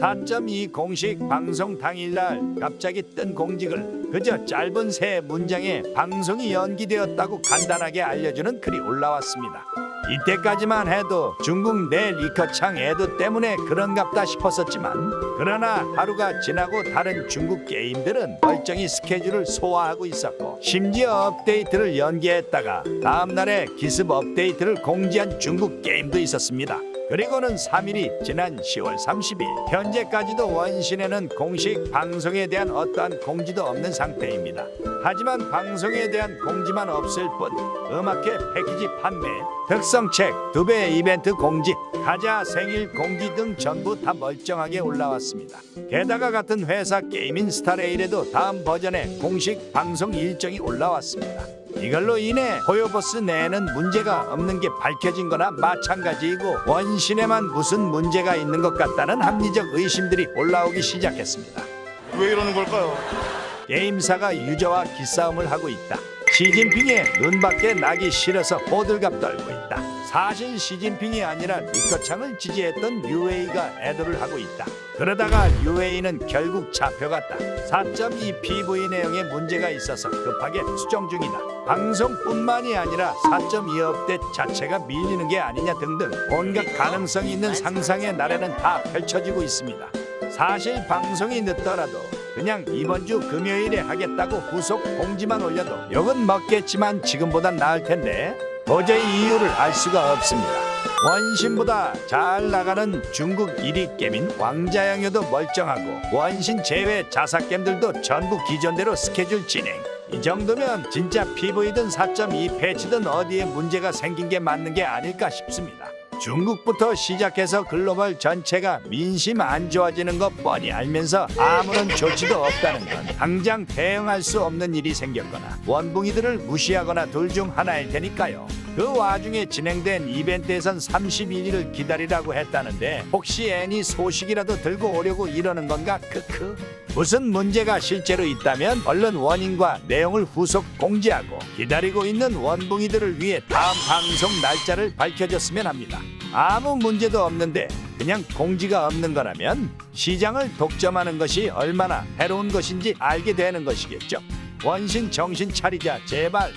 4.2 공식 방송 당일날 갑자기 뜬 공직을 그저 짧은 세 문장에 방송이 연기되었다고 간단하게 알려주는 글이 올라왔습니다. 이때까지만 해도 중국 내 리커창 애도 때문에 그런갑다 싶었었지만 그러나 하루가 지나고 다른 중국 게임들은 멀쩡히 스케줄을 소화하고 있었고 심지어 업데이트를 연기했다가 다음날에 기습 업데이트를 공지한 중국 게임도 있었습니다. 그리고는 3일이 지난 10월 30일 현재까지도 원신에는 공식 방송에 대한 어떠한 공지도 없는 상태입니다. 하지만 방송에 대한 공지만 없을 뿐 음악회 패키지 판매, 특성책, 두 배 이벤트 공지, 가자 생일 공지 등 전부 다 멀쩡하게 올라왔습니다. 게다가 같은 회사 게임인 스타레일에도 다음 버전의 공식 방송 일정이 올라왔습니다. 이걸로 인해 호요버스 내에는 문제가 없는 게 밝혀진 거나 마찬가지이고 원신에만 무슨 문제가 있는 것 같다는 합리적 의심들이 올라오기 시작했습니다. 왜 이러는 걸까요? 게임사가 유저와 기싸움을 하고 있다. 시진핑의 눈밖에 나기 싫어서 호들갑 떨고 있다. 사실 시진핑이 아니라 리커창을 지지했던 UA가 애도를 하고 있다. 그러다가 UA는 결국 잡혀갔다. 4.2 PV 내용에 문제가 있어서 급하게 수정 중이다. 방송뿐만이 아니라 4.2 업데이트 자체가 밀리는 게 아니냐 등등 온갖 가능성이 있는 상상의 나래는 다 펼쳐지고 있습니다. 사실 방송이 늦더라도 그냥 이번 주 금요일에 하겠다고 후속 공지만 올려도 욕은 먹겠지만 지금보단 나을 텐데 도저히 이유를 알 수가 없습니다. 원신보다 잘 나가는 중국 1위 게임인 왕자양요도 멀쩡하고 원신 제외 자사겜들도 전부 기존대로 스케줄 진행. 이 정도면 진짜 PV든 4.2 패치든 어디에 문제가 생긴 게 맞는 게 아닐까 싶습니다. 중국부터 시작해서 글로벌 전체가 민심 안 좋아지는 것 뻔히 알면서 아무런 조치도 없다는 건 당장 대응할 수 없는 일이 생겼거나 원붕이들을 무시하거나 둘 중 하나일 테니까요. 그 와중에 진행된 이벤트에선 31일을 기다리라고 했다는데 혹시 애니 소식이라도 들고 오려고 이러는 건가 크크 무슨 문제가 실제로 있다면 얼른 원인과 내용을 후속 공지하고 기다리고 있는 원붕이들을 위해 다음 방송 날짜를 밝혀줬으면 합니다. 아무 문제도 없는데 그냥 공지가 없는 거라면 시장을 독점하는 것이 얼마나 해로운 것인지 알게 되는 것이겠죠. 원신 정신 차리자 제발